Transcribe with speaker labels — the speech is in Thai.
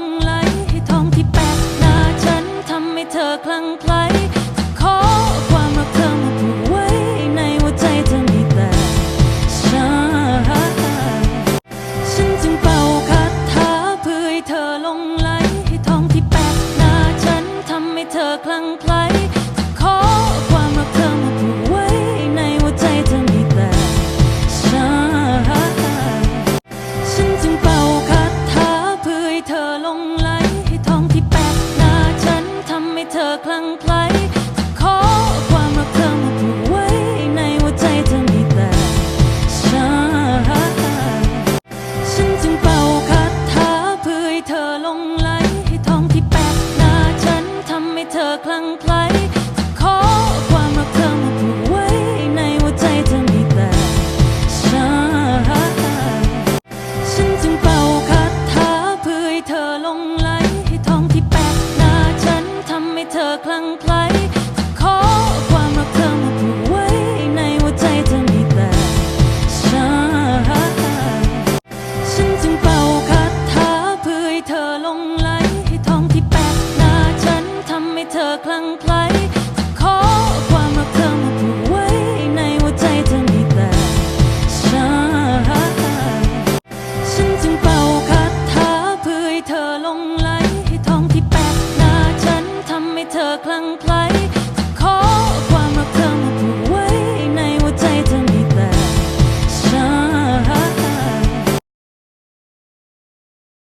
Speaker 1: งไหลให้ทองที่แปะหน้าฉันทำให้เธอคลั่งไคล้จะขอความรักเธอมาผูกไว้ในหัวใจเธอมีแต่ฉันฉันจึงเป่าคาถาเพื่อให้เธอลงไหลให้ทองที่แปะหน้าฉันทำให้เธอคลั่งไคล้ คลั่งไคล้จะขอ ขอความรักเธอมาผูกไว้ในหัวใจเธอมีแต่ฉันฉันจึงเป่าคาถาเพื่อให้เธอลงไหลให้ทองที่แปะหน้าฉันทำให้เธอคลั่งไคล้ clang clang